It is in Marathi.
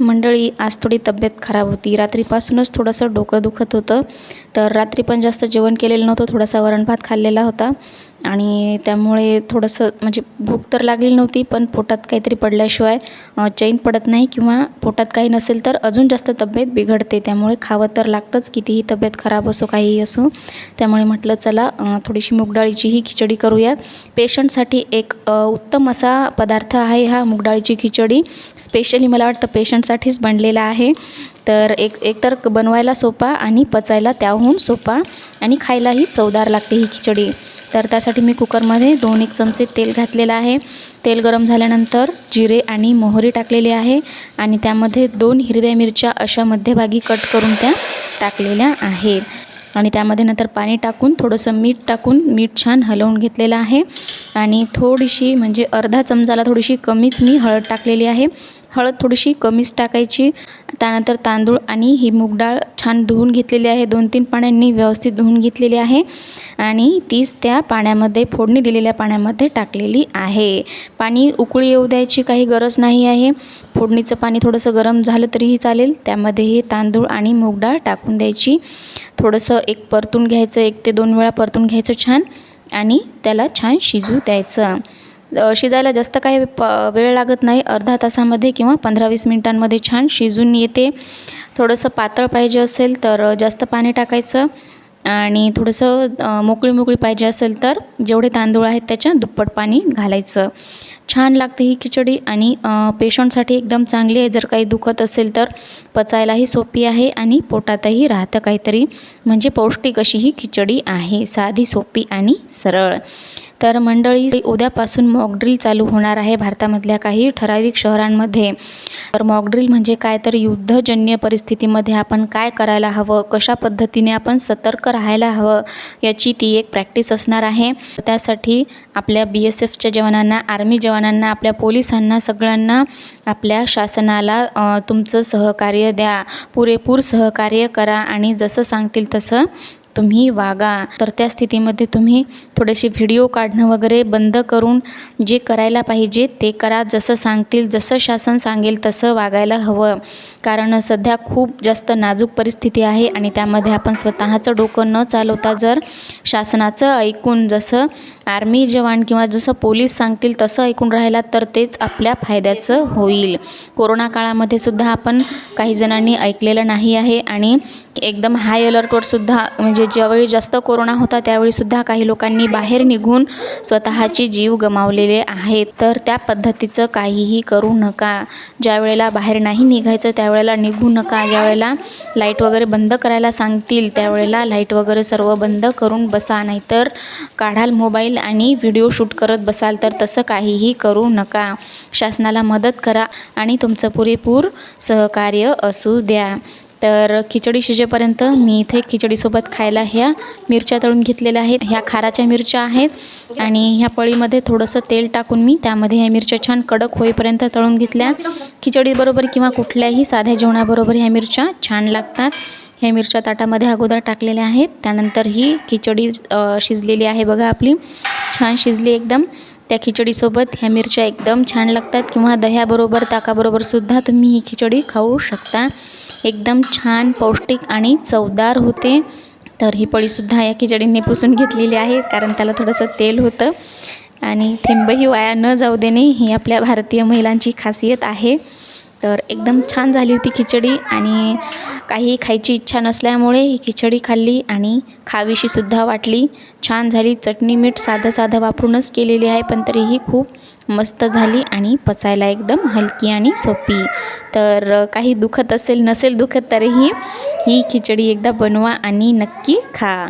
मंडळी आज थोडी तब्येत खराब होती. रात्रीपासूनच थोडंसं डोकं दुखत होतं. तर रात्री पण जास्त जेवण केलेलं नव्हतं थोडासा वरण भात खाल्लेला होता. आणि त्यामुळे थोडंसं म्हणजे भूक तर लागली नव्हती पण पोटात काहीतरी पडल्याशिवाय चैन पडत नाही किंवा पोटात काही नसेल तर अजून जास्त तब्येत बिघडते. त्यामुळे खावं तर लागतंच कितीही तब्येत खराब असो काहीही असो. त्यामुळे म्हटलं चला थोडीशी मूगडाळीचीही खिचडी करूया. पेशंटसाठी एक उत्तम असा पदार्थ आहे हा मूगडाळीची खिचडी. स्पेशली मला वाटतं पेशंटसाठीच बनलेला आहे. तर एक एकतर बनवायला सोपा आणि पचायला त्याहून सोपा आणि खायलाही चवदार लागते ही खिचडी. तर त्यासाठी मी कुकरमध्ये दोन एक चमचे तेल घातलेलं आहे. तेल गरम झाल्यानंतर जिरे आणि मोहरी टाकलेली आहे आणि त्यामध्ये दोन हिरव्या मिरच्या अशा मध्यभागी कट करून त्या टाकलेल्या आहेत. आणि त्यामध्ये नंतर पाणी टाकून थोडंसं मीठ टाकून मीठ छान हलवून घेतलेलं आहे. आणि थोडीशी म्हणजे अर्धा चमचाला थोडीशी कमीच मी हळद टाकलेली आहे. हळद थोडीशी कमीच टाकायची. त्यानंतर तांदूळ आणि ही मूग डाळ छान धुवून घेतलेली आहे. दोन तीन पाण्यांनी व्यवस्थित धुवून घेतलेली आहे. आणि तीच त्या पाण्यामध्ये फोडणी दिलेल्या पाण्यामध्ये टाकलेली आहे. पाणी उकळी येऊ द्यायची काही गरज नाही आहे. फोडणीचं पाणी थोडंसं गरम झालं तरीही चालेल. त्यामध्ये हे तांदूळ आणि मूग डाळ टाकून द्यायची. थोडंसं एक परतून घ्यायचं एक ते दोन वेळा परतून घ्यायचं छान. आणि त्याला छान शिजू द्यायचं. शिजायला जास्त काही प वेळ लागत नाही. अर्धा तासामध्ये किंवा पंधरा वीस मिनटांमध्ये छान शिजून येते. थोडंसं पातळ पाहिजे असेल तर जास्त पाणी टाकायचं. आणि थोडंसं मोकळी मोकळी पाहिजे असेल तर जेवढे तांदूळ आहेत त्याच्या दुप्पट पाणी घालायचं. छान लागते ही खिचडी आणि पेशंटसाठी एकदम चांगली आहे. जर काही दुखत असेल तर पचायलाही सोपी आहे आणि पोटातही राहतं काहीतरी. म्हणजे पौष्टिक अशी ही खिचडी आहे. साधी सोपी आणि सरळ. तर मंडळी उद्यापासून मॉकड्रिल चालू होणार आहे भारतामधल्या काही ठराविक शहरांमध्ये. तर मॉकड्रिल म्हणजे काय? तर युद्धजन्य परिस्थितीमध्ये आपण काय करायला हवं? कशा पद्धतीने आपण सतर्क राहायला हवं? याची ती एक प्रॅक्टिस असणार आहे. त्यासाठी आपल्या बी एस एफच्या जवानांना आर्मी जवानांना आपल्या पोलिसांना सगळ्यांना आपल्या शासनाला तुमचं सहकार्य द्या. पुरेपूर सहकार्य करा आणि जसं सांगतील तसं तुम्ही वागा. तर त्या स्थितीमध्ये तुम्ही थोडेसे व्हिडिओ काढणं वगैरे बंद करून जे करायला पाहिजे ते करा. जसं सांगतील जसं शासन सांगेल तसं वागायला हवं. कारण सध्या खूप जास्त नाजूक परिस्थिती आहे आणि त्यामध्ये आपण स्वतःचं डोकं न चालवता जर शासनाचं ऐकून जसं आर्मी जवान किंवा जसं पोलीस सांगतील तसं ऐकून राहिला तर तेच आपल्या फायद्याचं होईल. कोरोना काळामध्ये सुद्धा आपण काही जणांनी ऐकलेलं नाही आहे आणि एकदम हाय अलर्टवर सुद्धा म्हणजे ज्यावेळी जास्त कोरोना होता त्यावेळीसुद्धा काही लोकांनी बाहेर निघून स्वतःचे जीव गमावलेले आहेत. तर त्या पद्धतीचं काहीही करू नका. ज्या वेळेला बाहेर नाही निघायचं त्यावेळेला निघू नका. ज्यावेळेला लाइट वगैरे बंद करायला सांगतील त्यावेळेला लाइट वगैरे सर्व बंद करून बसा. नाहीतर काढाल मोबाईल आणि व्हिडिओ शूट करत बसाल तर तसं काहीही करू नका. शासनाला मदत करा आणि तुमचं पुरेपूर सहकार्य असू द्या. तर खिचडी शिजेपर्यंत मी इथे खिचडीसोबत खायला ह्या मिरच्या तळून घेतलेल्या आहेत. ह्या खाराच्या मिरच्या आहेत आणि ह्या पळीमध्ये थोडंसं तेल टाकून मी त्यामध्ये ह्या मिरच्या छान कडक होईपर्यंत तळून घेतल्या. खिचडीबरोबर किंवा कुठल्याही साध्या जेवणाबरोबर ह्या मिरच्या छान लागतात. ह्या मिरच्या ताटामध्ये अगोदर टाकलेल्या आहेत. त्यानंतर ही खिचडी शिजलेली आहे बघा आपली. छान शिजली एकदम. त्या खिचडीसोबत ह्या मिरच्या एकदम छान लागतात किंवा दह्याबरोबर ताकाबरोबरसुद्धा तुम्ही ही खिचडी खाऊ शकता. एकदम छान पौष्टिक आणि चवदार होते. तर ही पळीसुद्धा या खिचडीने पुसून घेतलेली आहे कारण त्याला थोडंसं तेल होतं. आणि थेंबही वाया न जाऊ देणे ही आपल्या भारतीय महिलांची खासियत आहे. तर एकदम छान झाली होती खिचडी आणि काही खायची इच्छा नसल्यामुळे ही खिचडी खाल्ली आणि खावीशीसुद्धा वाटली. छान झाली. चटणी मीठ साधं साधं वापरूनच केलेली आहे पण तरीही खूप मस्त झाली आणि पचायला एकदम हलकी आणि सोपी. तर काही दुखत असेल नसेल दुखत तरीही ही खिचडी एकदा बनवा आणि नक्की खा.